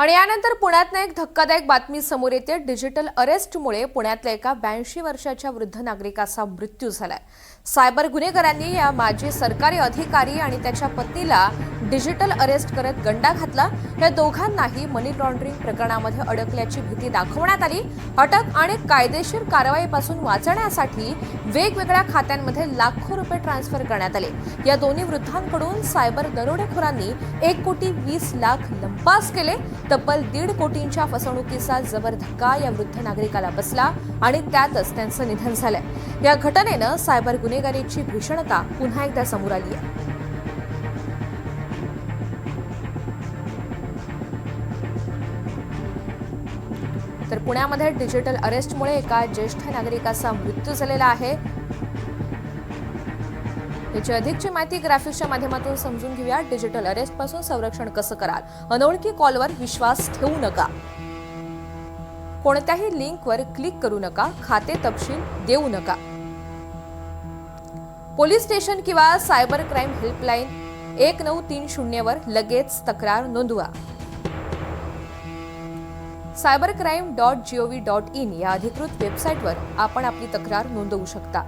आणि यानंतर पुण्यातनं एक धक्कादायक बातमी समोर येते. डिजिटल अरेस्टमुळे पुण्यातल्या एका ब्याऐंशी वर्षाच्या वृद्ध नागरिकाचा मृत्यू झालाय. सायबर गुन्हेगारांनी या माजी सरकारी अधिकारी आणि त्याच्या पत्नीला डिजिटल अरेस्ट करत गंडा घातला. या दोघांनाही मनी लॉन्ड्रिंग प्रकरणामध्ये अडकल्याची भीती दाखवण्यात आली. अटक आणि कायदेशीर कारवाईपासून वाचण्यासाठी वेगवेगळ्या खात्यांमध्ये लाखो रुपये ट्रान्स्फर करण्यात आले. या दोन्ही वृद्धांकडून सायबर दरोडेखोरांनी एक कोटी वीस लाख लंपास केले. तब्बल दीड कोटींच्या फसवणुकीचा जबर धक्का या वृद्ध नागरिकाला बसला आणि त्यातच त्यांचं निधन झालंय या घटनेनं सायबर गुन्हेगारीची भीषणता पुन्हा एकदा समोर आली आहे. तर पुण्यामध्ये डिजिटल अरेस्टमुळे एका ज्येष्ठ नागरिकाचा मृत्यू झालेला आहे. याची अधिकची माहिती ग्राफिक्सच्या माध्यमातून समजून घेऊया. डिजिटल अरेस्टपासून संरक्षण कसं कराल? अनोळखी कॉलवर विश्वास ठेवू नका. कोणत्याही लिंकवर क्लिक करू नका. खाते तपशील देऊ नका. पोलीस स्टेशन किंवा सायबर क्राईम हेल्पलाईन एक नऊ तीन शून्यवर लगेच तक्रार नोंदवा. Cyber crime dot G O V dot in या अधिकृत वेबसाईटवर आपण आपली तक्रार नोंदवू शकता.